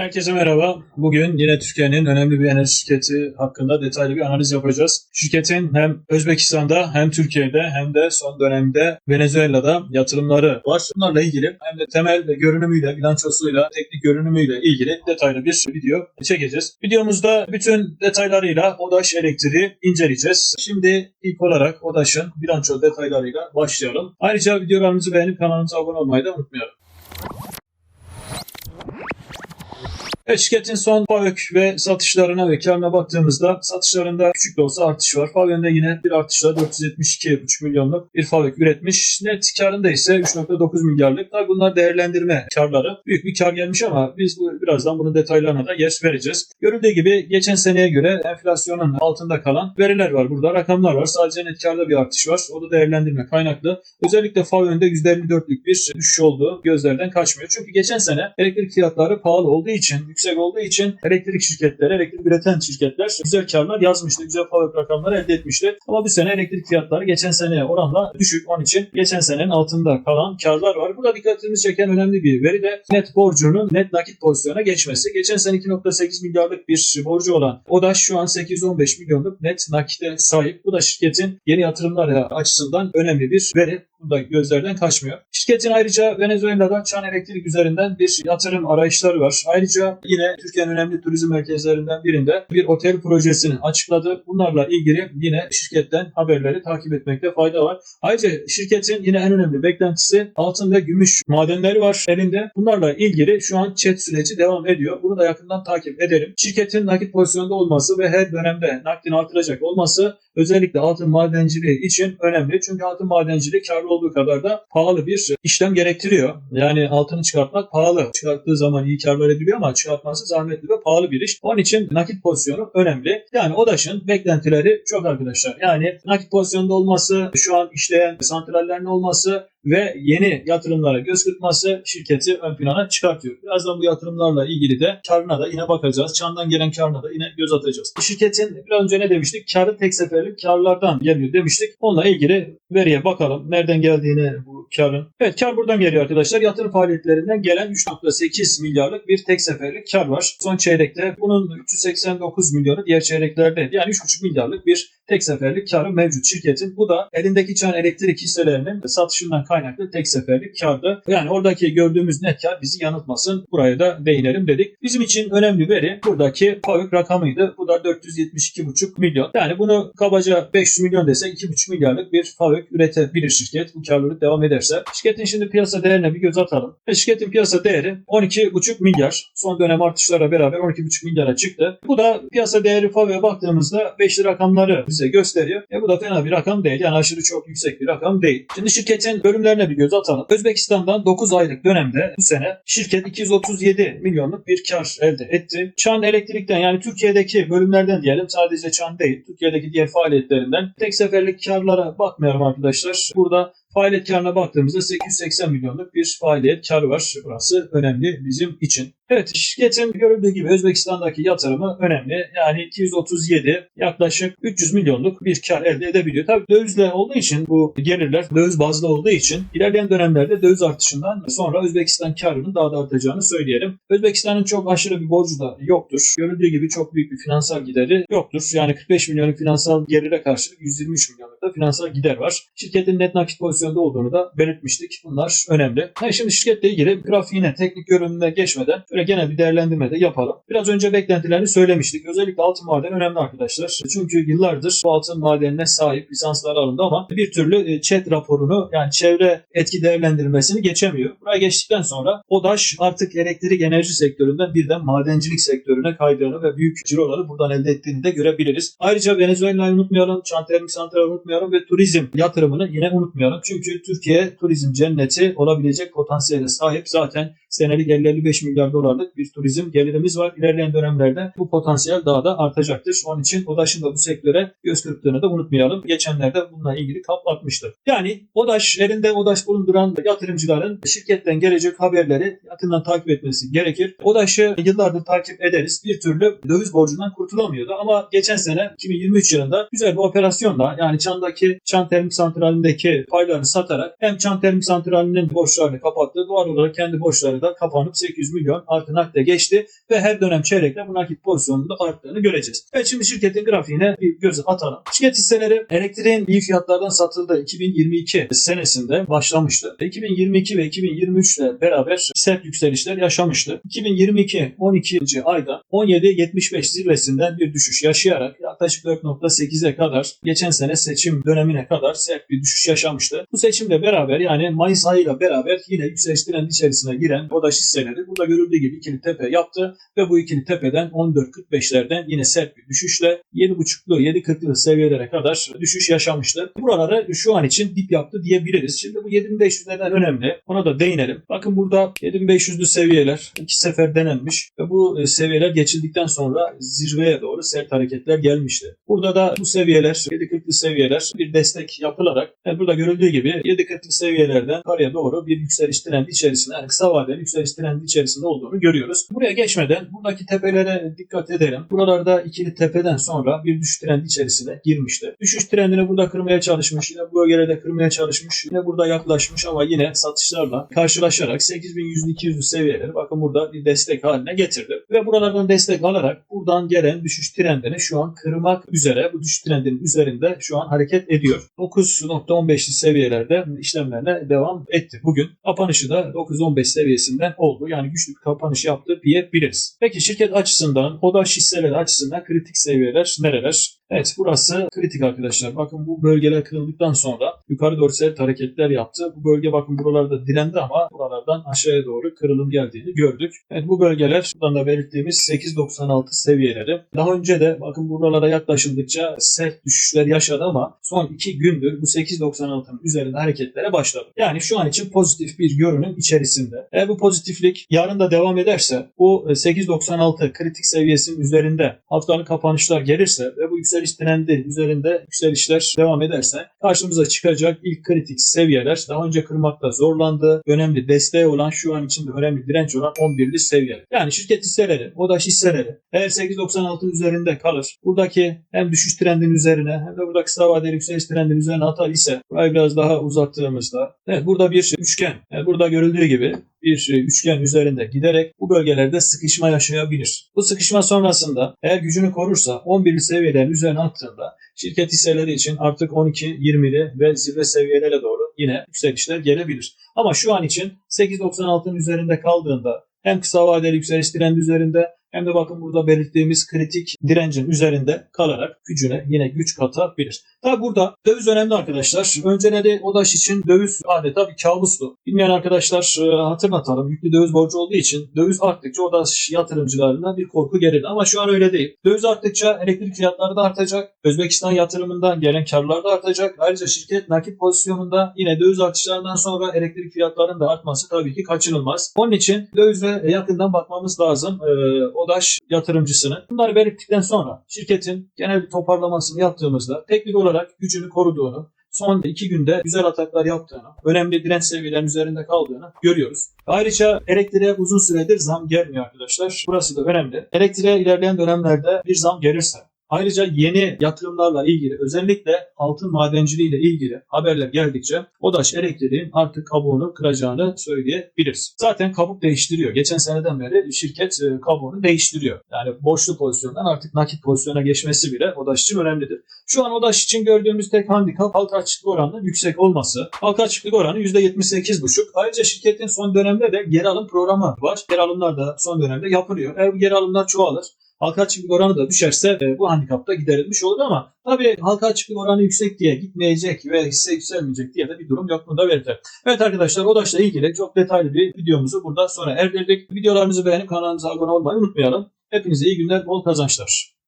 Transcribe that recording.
Herkese merhaba. Bugün yine Türkiye'nin önemli bir enerji şirketi hakkında detaylı bir analiz yapacağız. Şirketin hem Özbekistan'da hem Türkiye'de hem de son dönemde Venezuela'da yatırımları var. Bunlarla ilgili hem de temel ve görünümüyle, bilançosuyla, teknik görünümüyle ilgili detaylı bir video çekeceğiz. Videomuzda bütün detaylarıyla ODAŞ elektriği inceleyeceğiz. Şimdi ilk olarak ODAŞ'ın bilanço detaylarıyla başlayalım. Ayrıca videolarımızı beğenip kanalımıza abone olmayı da unutmayalım. Şirketin son FAVÖK ve satışlarına ve karına baktığımızda satışlarında küçük de olsa artış var. FAVÖK'ünde yine bir artışla 472,5 milyonluk bir FAVÖK üretmiş. Net karında ise 3,9 milyarlık. Tabii bunlar değerlendirme karları. Büyük bir kar gelmiş ama biz bu, birazdan bunun detaylarına da yer vereceğiz. Görüldüğü gibi geçen seneye göre enflasyonun altında kalan veriler var. Burada rakamlar var. Sadece net karda bir artış var. O da değerlendirme kaynaklı. Özellikle FAVÖK'ünde %54'lük bir düşüş olduğu gözlerden kaçmıyor. Çünkü geçen sene elektrik fiyatları pahalı olduğu için yüksek olduğu için elektrik şirketleri, elektrik üreten şirketler güzel karlar yazmıştı. Güzel fabrik rakamlar elde etmişti. Ama bu sene elektrik fiyatları geçen seneye oranla düşük. Onun için geçen senenin altında kalan karlar var. Burada dikkatimizi çeken önemli bir veri de net borcunun net nakit pozisyona geçmesi. Geçen sene 2.8 milyarlık bir borcu olan o da şu an 815 milyonluk net nakite sahip. Bu da şirketin yeni yatırımları açısından önemli bir veri. Bu da gözlerden kaçmıyor. Şirketin ayrıca Venezuela'da Çan Elektrik üzerinden bir yatırım arayışları var. Ayrıca yine Türkiye'nin önemli turizm merkezlerinden birinde bir otel projesini açıkladı. Bunlarla ilgili yine şirketten haberleri takip etmekte fayda var. Ayrıca şirketin yine en önemli beklentisi altın ve gümüş madenleri var elinde. Bunlarla ilgili şu an chat süreci devam ediyor. Bunu da yakından takip edelim. Şirketin nakit pozisyonda olması ve her dönemde nakdini artıracak olması özellikle altın madenciliği için önemli. Çünkü altın madenciliği karlı olduğu kadar da pahalı bir işlem gerektiriyor. Yani altını çıkartmak pahalı. Çıkarttığı zaman iyi karlar ediliyor ama çıkartması zahmetli ve pahalı bir iş. Onun için nakit pozisyonu önemli. Yani ODAŞ'ın beklentileri çok arkadaşlar. Yani nakit pozisyonda olması, şu an işleyen santrallerin olması ve yeni yatırımlara göz kırpması şirketi ön plana çıkartıyor. Birazdan bu yatırımlarla ilgili de karına da yine bakacağız. Çandan gelen karına da yine göz atacağız. Şirketin biraz önce ne demiştik? Karı tek seferlik karlardan geliyor demiştik. Onunla ilgili veriye bakalım. Nereden geldiğini bu karın. Evet kar buradan geliyor arkadaşlar. Yatırım faaliyetlerinden gelen 3.8 milyarlık bir tek seferlik kar var. Son çeyrekte bunun 389 milyonu diğer çeyreklerde yani 3.5 milyarlık bir tek seferlik karı mevcut şirketin. Bu da elindeki çan elektrik hisselerinin satışından kaynaklı tek seferlik kardı. Yani oradaki gördüğümüz net kar bizi yanıltmasın. Buraya da değinelim dedik. Bizim için önemli veri buradaki FAVÖK rakamıydı. Bu da 472,5 milyon. Yani bunu kabaca 500 milyon desek 2,5 milyarlık bir FAVÖK üretebilir şirket. Bu karlılık devam ederse. Şirketin şimdi piyasa değerine bir göz atalım. Ve şirketin piyasa değeri 12,5 milyar. Son dönem artışlara beraber 12,5 milyara çıktı. Bu da piyasa değeri FAVÖK'e baktığımızda 5'li rakamları bize gösteriyor. E bu da fena bir rakam değil. Yani aşırı çok yüksek bir rakam değil. Şimdi şirketin bölümlerine bir göz atalım. Özbekistan'dan 9 aylık dönemde bu sene şirket 237 milyonluk bir kar elde etti. Çan Elektrik'ten yani Türkiye'deki bölümlerden diyelim sadece Çan değil. Türkiye'deki diğer faaliyetlerinden tek seferlik karlara bakmayalım arkadaşlar. Burada Faaliyet karına baktığımızda 880 milyonluk bir faaliyet karı var. Burası önemli bizim için. Evet şirketin görüldüğü gibi Özbekistan'daki yatırımı önemli. Yani 237 yaklaşık 300 milyonluk bir kar elde edebiliyor. Tabii dövizle olduğu için bu gelirler döviz bazlı olduğu için ilerleyen dönemlerde döviz artışından sonra Özbekistan karının daha da artacağını söyleyelim. Özbekistan'ın çok aşırı bir borcu da yoktur. Görüldüğü gibi çok büyük bir finansal gideri yoktur. Yani 45 milyonluk finansal gelire karşılık 123 milyonluk da finansal gider var. Şirketin net nakit pozisyonda olduğunu da belirtmiştik. Bunlar önemli. Ha, şimdi şirketle ilgili grafiğine, teknik görünümüne geçmeden böyle genel bir değerlendirme de yapalım. Biraz önce beklentilerini söylemiştik. Özellikle altın maden önemli arkadaşlar. Çünkü yıllardır bu altın madenine sahip lisanslar alındı ama bir türlü chat raporunu yani çevre etki değerlendirmesini geçemiyor. Buraya geçtikten sonra ODAŞ artık elektrik enerji sektöründen birden madencilik sektörüne kaydığını ve büyük ciroları buradan elde ettiğini de görebiliriz. Ayrıca Venezuela'yı unutmayalım, Çan Termik Santral'i unutmayalım ve turizm yatırımını yine unutmayalım. Çünkü Türkiye turizm cenneti olabilecek potansiyele sahip. Zaten senelik 50-55 milyar dolarlık bir turizm gelirimiz var. İlerleyen dönemlerde bu potansiyel daha da artacaktır. Onun için ODAŞ'ın da bu sektöre göz kırptığını da unutmayalım. Geçenlerde bununla ilgili kapatmıştı. Yani ODAŞ, elinde ODAŞ bulunduran yatırımcıların şirketten gelecek haberleri yakından takip etmesi gerekir. ODAŞ'ı yıllardır takip ederiz. Bir türlü döviz borcundan kurtulamıyordu ama geçen sene 2023 yılında güzel bir operasyonla yani Çan'daki Çan Termik Santrali'ndeki paylarını satarak hem Çan Termik Santrali'nin borçlarını kapattı. Doğal olarak kendi borçları da kapanıp 800 milyon artı nakde geçti ve her dönem çeyrekte bu nakit pozisyonunda arttığını göreceğiz. Evet şimdi şirketin grafiğine bir göz atalım. Şirket hisseleri elektriğin iyi fiyatlardan satıldığı 2022 senesinde başlamıştı. 2022 ve 2023 ile beraber sert yükselişler yaşamıştı. 2022 12. ayda 17.75 zirvesinden bir düşüş yaşayarak yaklaşık 4.8'e kadar geçen sene seçim dönemine kadar sert bir düşüş yaşamıştı. Bu seçimle beraber yani Mayıs ayıyla beraber yine yükseliş trendi içerisine giren BODAŞ hisseleri burada görüldüğü gibi ikili tepe yaptı ve bu ikili tepeden 14.45'lerden yine sert bir düşüşle 7.5'lu 7.40'lı seviyelere kadar düşüş yaşamıştı. Buraları şu an için dip yaptı diyebiliriz. Şimdi bu 7500 neden önemli? Ona da değinelim. Bakın burada 7500'lü seviyeler iki sefer denenmiş ve bu e, seviyeler geçildikten sonra zirveye doğru sert hareketler gelmişti. Burada da bu seviyeler 7.40'lı seviyeler bir destek yapılarak yani burada görüldüğü gibi 7.40'lı seviyelerden yukarıya doğru bir yükseliş trendi içerisinde yani kısa vadeli yükseliş trendi içerisinde olduğunu görüyoruz. Buraya geçmeden buradaki tepelere dikkat edelim. Buralarda ikili tepeden sonra bir düşüş trendi içerisine girmişti. Düşüş trendini burada kırmaya çalışmış. Yine bu bölgelerde kırmaya çalışmış. Yine burada yaklaşmış ama yine satışlarla karşılaşarak 8100-200 seviyeleri bakın burada bir destek haline getirdi. Ve buralardan destek alarak buradan gelen düşüş trendini şu an kırmak üzere bu düşüş trendinin üzerinde şu an hareket ediyor. 9.15'li seviyelerde işlemlerine devam etti. Bugün kapanışı da 9.15 seviyesinden oldu. Yani güçlü bir kapanış yaptı diyebiliriz. Peki şirket açısından, ODAŞ hisseleri açısından kritik seviyeler nereler? Evet burası kritik arkadaşlar. Bakın bu bölgeler kırıldıktan sonra yukarı doğru sert hareketler yaptı. Bu bölge bakın buralarda direndi ama buralardan aşağıya doğru kırılım geldiğini gördük. Evet bu bölgeler buradan da belirttiğimiz 8.96 seviyeleri. Daha önce de bakın buralara yaklaşıldıkça sert düşüşler yaşadı ama son iki gündür bu 8.96'nın üzerinde hareketlere başladı. Yani şu an için pozitif bir görünüm içerisinde. Eğer bu pozitiflik yarın da devam ederse bu 8.96 kritik seviyesinin üzerinde haftalık kapanışlar gelirse ve bu yükseliş trendi üzerinde yükselişler devam ederse karşımıza çıkacak ilk kritik seviyeler daha önce kırmakta zorlandı. Önemli desteği olan şu an için de önemli direnç olan 11'li seviyeler. Yani şirket hisseleri, ODAŞ hisseleri eğer 8.96'ın üzerinde kalır. Buradaki hem düşüş trendinin üzerine hem de burada kısa vadeli yükseliş trendinin üzerine atar ise burayı biraz daha uzattığımızda evet burada bir üçgen. Yani burada görüldüğü gibi bir üçgen üzerinde giderek bu bölgelerde sıkışma yaşayabilir. Bu sıkışma sonrasında eğer gücünü korursa 11'li seviyelerin üzerine attığında şirket hisseleri için artık 12-20'li ve zirve seviyelere doğru yine yükselişler gelebilir. Ama şu an için 8.96'ın üzerinde kaldığında hem kısa vadeli yükseliş trendi üzerinde hem de bakın burada belirttiğimiz kritik direncin üzerinde kalarak gücüne yine güç katabilir. Tabi burada döviz önemli arkadaşlar. Önceleri ODAŞ için döviz adeta bir kabustu. Bilmeyen arkadaşlar e, hatırlatalım. Yüklü döviz borcu olduğu için döviz arttıkça ODAŞ yatırımcılarına bir korku gerildi. Ama şu an öyle değil. Döviz arttıkça elektrik fiyatları da artacak. Özbekistan yatırımından gelen karlar da artacak. Ayrıca şirket nakit pozisyonunda yine döviz artışlarından sonra elektrik fiyatlarının da artması tabii ki kaçınılmaz. Onun için dövize yakından bakmamız lazım. Ee, ODAŞ yatırımcısını. Bunları belirttikten sonra şirketin genel bir toparlamasını yaptığımızda teknik olarak gücünü koruduğunu, son iki günde güzel ataklar yaptığını, önemli direnç seviyelerinin üzerinde kaldığını görüyoruz. Ayrıca elektriğe uzun süredir zam gelmiyor arkadaşlar. Burası da önemli. Elektriğe ilerleyen dönemlerde bir zam gelirse Ayrıca yeni yatırımlarla ilgili özellikle altın madenciliği ile ilgili haberler geldikçe ODAŞ elektriğin artık kabuğunu kıracağını söyleyebiliriz. Zaten kabuk değiştiriyor. Geçen seneden beri şirket e, kabuğunu değiştiriyor. Yani borçlu pozisyondan artık nakit pozisyona geçmesi bile ODAŞ için önemlidir. Şu an ODAŞ için gördüğümüz tek handikap halka açıklık oranının yüksek olması. Halka açıklık oranı %78,5. Ayrıca şirketin son dönemde de geri alım programı var. Geri alımlar da son dönemde yapılıyor. Eğer geri alımlar çoğalır halka açıklık oranı da düşerse e, bu handikapta giderilmiş olur ama tabii halka açıklık oranı yüksek diye gitmeyecek ve hisse yükselmeyecek diye de bir durum yok. Bunu da belirtelim. Evet arkadaşlar ODAŞ'la ilgili çok detaylı bir videomuzu burada sonra erdirdik. Videolarımızı beğenip kanalımıza abone olmayı unutmayalım. Hepinize iyi günler, bol kazançlar.